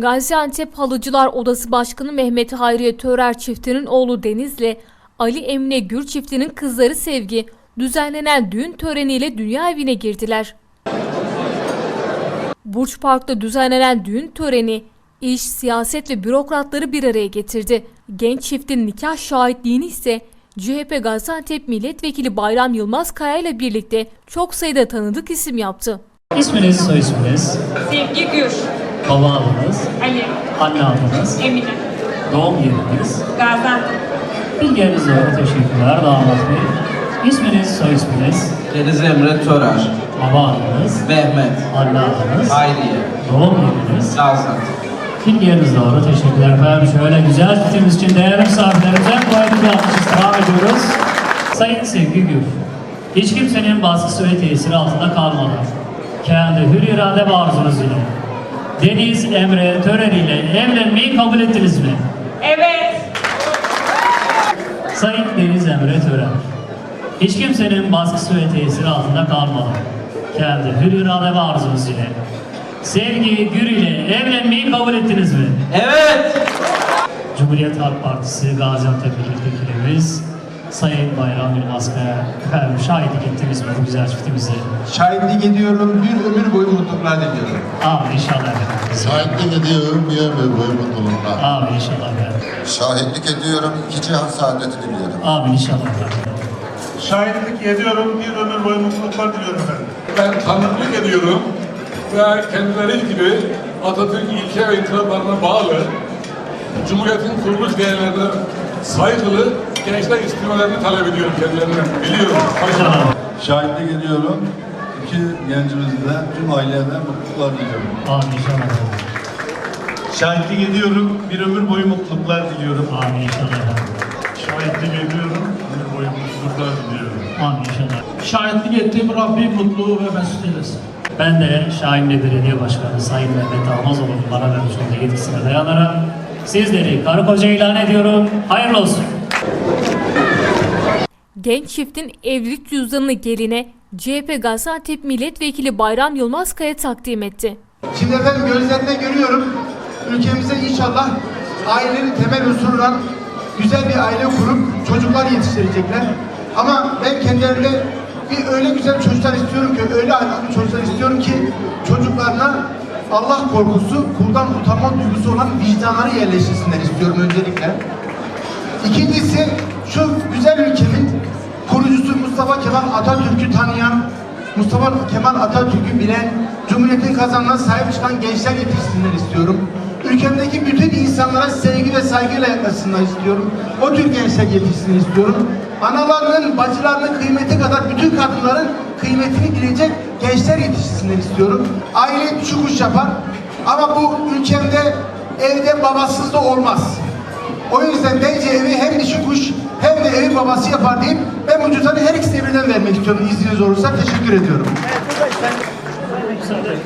Gaziantep Halıcılar Odası Başkanı Mehmet Hayriye Törer çiftinin oğlu Deniz'le Ali Emine Gür çiftinin kızları Sevgi düzenlenen düğün töreniyle dünya evine girdiler. Burç Park'ta düzenlenen düğün töreni iş, siyaset ve bürokratları bir araya getirdi. Genç çiftin nikah şahitliğini ise CHP Gaziantep Milletvekili Bayram Yılmaz Kaya ile birlikte çok sayıda tanıdık isim yaptı. İsminiz, soy isminiz, Sevgi Gür, baba adınız, Ali, anne adınız, Emine, doğum yeriniz, Gaziantep, bilgileriniz doğru teşekkürler damat bey. İsminiz, soy isminiz, Deniz Emre Törer, baba adınız, Mehmet, anne adınız, Hayriye, doğum yeriniz, Gaziantep. bilgileriniz doğru teşekkürler efendim. Şöyle güzel çiftimiz için değerli misafirlerimize bir alkış istirham ediyoruz. Sayın Sevgi Gül, hiç kimsenin baskısı ve tesiri altında kalmadan, kendi hür irade ve arzunuz ile Deniz Emre Törer ile evlenmeyi kabul ettiniz mi? evet, Sayın Deniz Emre Törer, hiç kimsenin baskısı ve tesiri altında kalmadan, kendi hür irade ve arzunuz ile Sevgi Gür ile evlenmeyi kabul ettiniz mi? Evet! Cumhuriyet Halk Partisi Gaziantep Milletvekilimiz Sayın Bayram Yılmaz Kaya efendim şahitlik ettiniz bu güzel çiftimize? Şahitlik ediyorum, bir ömür boyu mutluluklar diliyorum. Amin inşallah efendim. Şahitlik ediyorum bir ömür boyu mutluluklar. Amin inşallah efendim. Şahitlik ediyorum iki cihan saadeti diliyorum. Amin inşallah efendim. Şahitlik ediyorum, bir ömür boyu mutluluklar diliyorum efendim. Ben tanıklık ediyorum ve kendileri gibi Atatürk ilke ve itiraflarına bağlı Cumhuriyet'in kuruluş değerlerine saygılı gençler istimelerini talep ediyorum kendilerinden. Biliyorum. İnşallah. Şahitlik ediyorum. İki gencimizi de tüm aileye de mutluluklar diliyorum. Amin inşallah. Şahitlik ediyorum, bir ömür boyu mutluluklar diliyorum. Amin inşallah. Şahitlik ediyorum, bir ömür boyu mutluluklar diliyorum. Amin inşallah. Şahitlik ettiğim Rabbim mutlu ve mesut eylesin. Ben de Şahinli Belediye Başkanı Sayın Mehmet Almazoğlu'nun bana vermiş olduğu yetkisine dayanarak sizleri karı koca ilan ediyorum. Hayırlı olsun. Genç çiftin evlilik cüzdanını geline CHP Gaziantep Milletvekili Bayram Yılmaz Kaya takdim etti. Şimdi efendim gözlerinde görüyorum, ülkemize inşallah ailenin temel unsurundan güzel bir aile kurup çocuklar yetiştirecekler. Ama ben kendilerine bir öyle güzel çocuklar istiyorum ki, öyle ahlaklı çocuklar istiyorum ki çocuklarına Allah korkusu, kuldan utanma duygusu olan vicdanları yerleştirsinler istiyorum öncelikle. İkincisi şu güzel ülkenin kurucusu Mustafa Kemal Atatürk'ü tanıyan, Mustafa Kemal Atatürk'ü bilen, Cumhuriyet'in kazanına sahip çıkan gençler yetişsinler istiyorum. Ülkemdeki bütün insanlara sevgi ve saygıyla yaklaşsınlar istiyorum. O tür gençler yetişsin istiyorum. Analarının, bacılarının kıymeti kadar bütün kadınların kıymetini bilecek gençler yetişsinler istiyorum. Aile şu kuş yapar ama bu ülkemde evde babasız da olmaz. O yüzden bence evi hem dişi kuş hem de evi babası yapar deyip ben bu cüzdanı her ikisine birden vermek istiyorum izniniz olursa. Teşekkür ediyorum. Müsaade